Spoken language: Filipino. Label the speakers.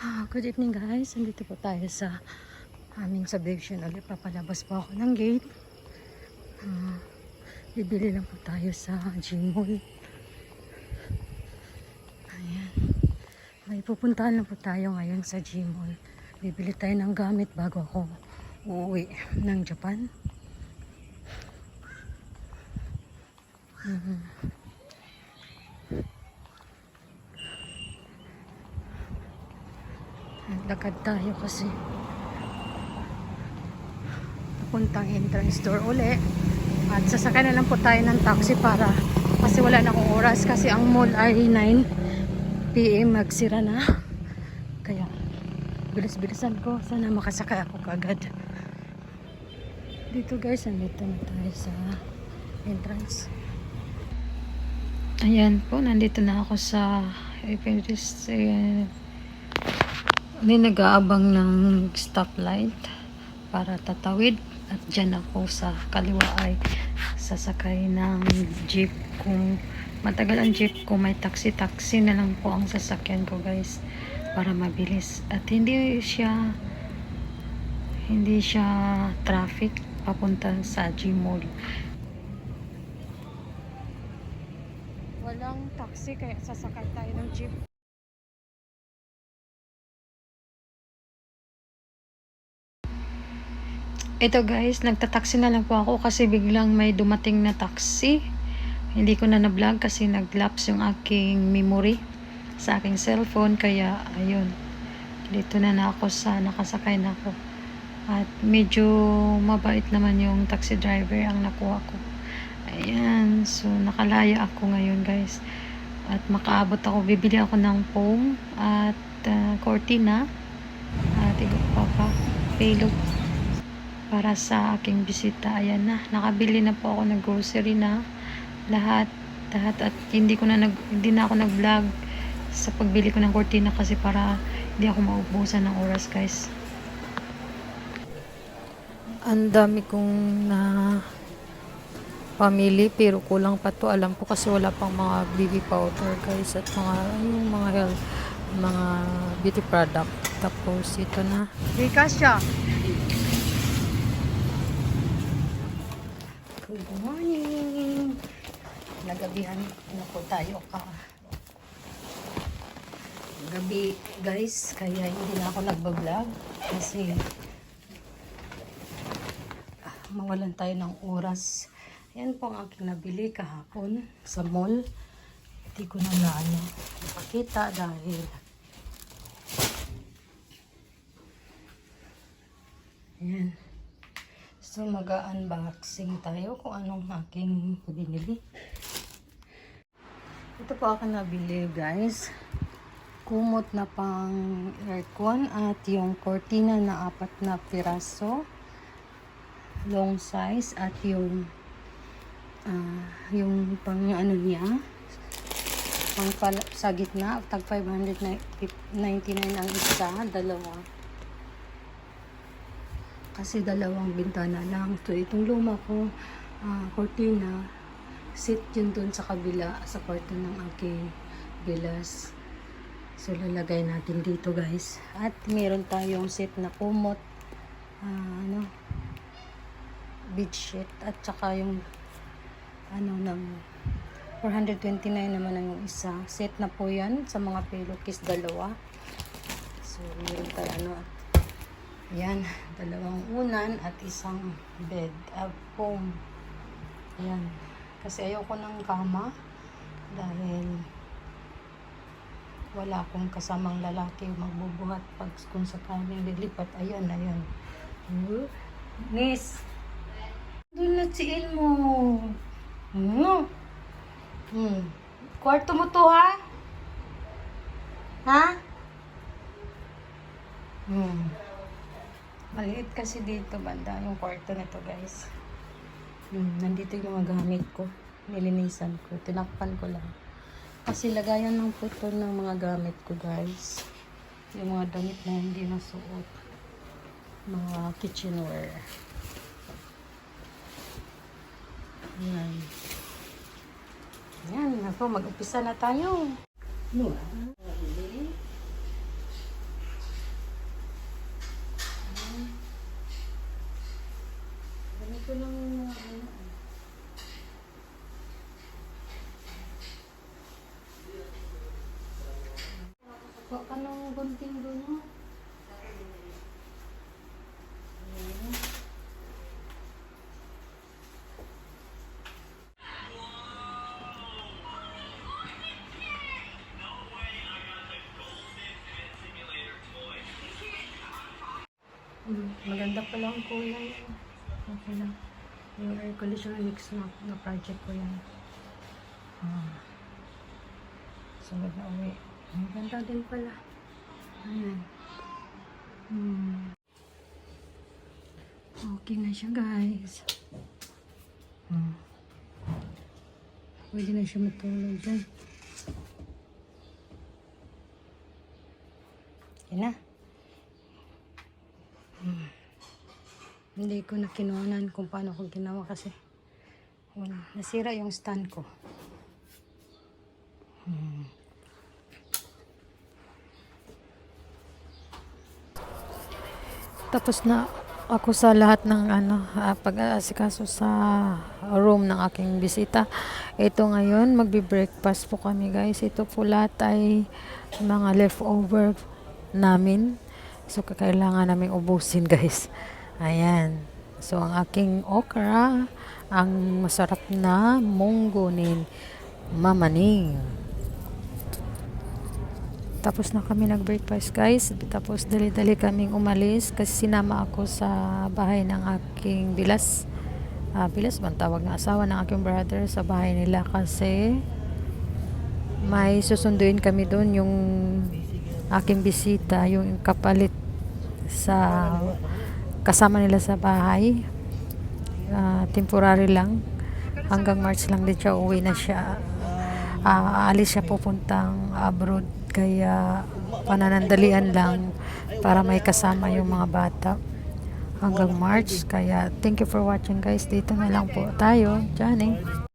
Speaker 1: Ah, Good evening guys. Nandito po tayo sa aming subdivision ulit. Papalabas po ako ng gate. Ah, bibili lang po tayo sa Gmall. Ayan. May pupuntahan lang po tayo ngayon sa Gmall. Bibili tayo ng gamit bago ako uuwi ng Japan. Mhm. Lakad tayo kasi papuntang entrance door uli. At sasakay na lang po tayo ng taxi para kasi wala na akong oras kasi ang mall ay 9 p.m. magsira na. Kaya bilis-bilisan ko. Sana makasakay ako kagad. Dito guys, nandito na tayo sa entrance. Ayan po, nandito na ako sa Evangelist eh, may nag-aabang ng stoplight para tatawid at dyan ako sa kaliwa ay sasakay ng jeep kung matagal ang jeep kung may taxi-taxi na lang po ang sasakyan ko guys para mabilis. At hindi siya hindi siya traffic papunta sa G-Mall. Walang taxi kaya sasakay tayo ng jeep Ito guys, nagtataxi na lang po ako kasi biglang may dumating na taxi. Hindi ko na na-vlog kasi nag-lapse yung aking memory sa aking cellphone. Kaya, ayun. Dito na na ako sa nakasakay na ako. At medyo mabait naman yung taxi driver ang nakuha ko. Ayan. So, nakalaya ako ngayon guys. At makaabot ako. Bibili ako ng foam at uh, cortina. At iba pa pa. Payload para sa aking bisita. Ayan na, nakabili na po ako ng grocery na lahat, lahat. At hindi ko na nag, hindi na ako nag-vlog sa pagbili ko ng cortina kasi para hindi ako maubusan ng oras, guys. Ang dami kong na pamili pero kulang pa to. Alam ko kasi wala pang mga BB powder guys at mga yung mga health mga beauty product. Tapos ito na. Gcash siya Good morning! Nagabihan na po tayo ka. Gabi, guys, kaya hindi na ako nagbablog kasi ah, mawalan tayo ng oras. Yan po ang aking nabili kahapon sa mall. Hindi ko na na ano, napakita dahil Yan. So, mag-unboxing tayo kung anong aking binili. Ito po ako nabili, guys. Kumot na pang aircon at yung cortina na apat na piraso. Long size at yung ah, yung pang ano niya pang sa gitna tag 599 ang isa dalawa kasi dalawang bintana lang. So, itong luma ko, ah, cortina, sit yun dun sa kabila, sa kwarto ng aking bilas. So, lalagay natin dito, guys. At meron tayong set na kumot, ah, ano, bedsheet, at saka yung, ano, ng 429 naman ang isa. Set na po yan sa mga pillowcase dalawa. So, meron tayo, ano, yan, dalawang unan at isang bed. Uh, foam. Yan. Kasi ayoko ng kama dahil wala akong kasamang lalaki magbubuhat pag kung sakaling lilipat. Ayun, ayun. Hmm? Nis! Doon na si Ilmo. Hmm? Hmm. Kwarto mo to, ha? Ha? Hmm. Maliit kasi dito banda yung kwarto nito guys. Hmm, nandito yung mga gamit ko. Nilinisan ko. Tinakpan ko lang. Kasi lagayan ng puto ng mga gamit ko guys. Yung mga damit na hindi nasuot. Mga kitchenware. Yan. Yan. Ako, mag-upisa na tayo. Ano Huwag ko nang ano. Huwag ka nang gunting doon mo. Hmm, maganda pala ang kulay. Okay lang. Yung air conditioner mix na, na project ko yan. Ah. Sunod na uwi. Ang ganda din pala. Ayan. Hmm. Okay na siya guys. Hmm. Pwede na siya matulog dyan. Yan na. Hmm. Hindi ko na kinuhanan kung paano ko ginawa kasi wala, nasira yung stand ko. Hmm. Tapos na ako sa lahat ng ano, ah, pag-aasikaso sa room ng aking bisita. Ito ngayon, magbi-breakfast po kami guys. Ito po lahat ay mga leftover namin. So, kailangan namin ubusin guys. Ayan. So, ang aking okra, ang masarap na munggo ni Mama Ning. Tapos na kami nag-breakfast guys. Tapos dali-dali kaming umalis kasi sinama ako sa bahay ng aking bilas. Ah, bilas bang tawag ng asawa ng aking brother sa bahay nila kasi may susunduin kami doon yung aking bisita, yung kapalit sa kasama nila sa bahay. Ah, temporary lang. Hanggang March lang din siya uwi na siya. Ah, aalis siya pupuntang abroad kaya pananandalian lang para may kasama yung mga bata hanggang March kaya thank you for watching guys dito na lang po tayo Johnny